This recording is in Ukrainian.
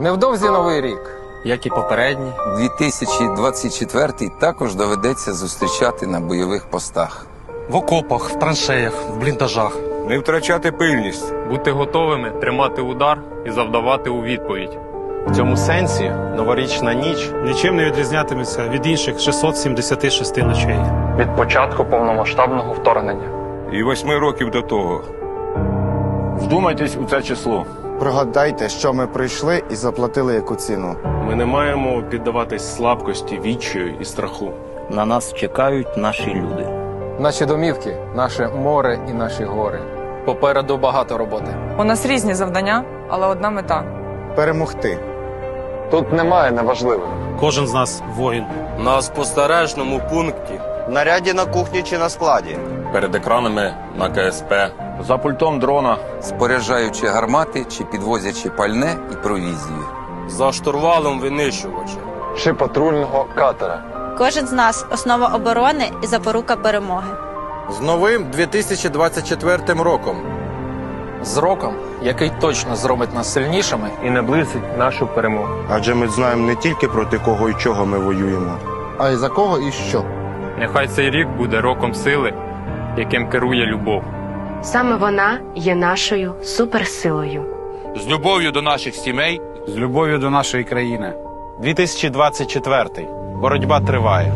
Невдовзі новий рік. як і попередні. 2024 також доведеться зустрічати на бойових постах. В окопах, в траншеях, в бліндажах. Не втрачати пильність. бути готовими тримати удар і завдавати у відповідь. В цьому сенсі новорічна ніч нічим не відрізнятиметься від інших 676 ночей. Від початку повномасштабного вторгнення. І восьми років до того. Вдумайтесь у це число. Пригадайте, що ми прийшли і заплатили яку ціну. Ми не маємо піддаватись слабкості, відчаю і страху. На нас чекають наші люди. Наші домівки, наше море і наші гори. Попереду багато роботи. У нас різні завдання, але одна мета. Перемогти. Тут немає неважливих. Кожен з нас воїн. на спостережному пункті. В наряді на кухні чи на складі. Перед екранами на КСП. За пультом дрона. споряджаючи гармати чи підвозячи пальне і провізію. За штурвалом винищувача. Чи патрульного катера. Кожен з нас основа оборони і запорука перемоги. З новим 2024 роком. З роком, який точно зробить нас сильнішими. І наблизить нашу перемогу. Адже ми знаємо не тільки проти кого і чого ми воюємо, а й за кого і що. Нехай цей рік буде роком сили, яким керує любов. Саме вона є нашою суперсилою. З любов'ю до наших сімей. З любов'ю до нашої країни. 2024. Боротьба триває.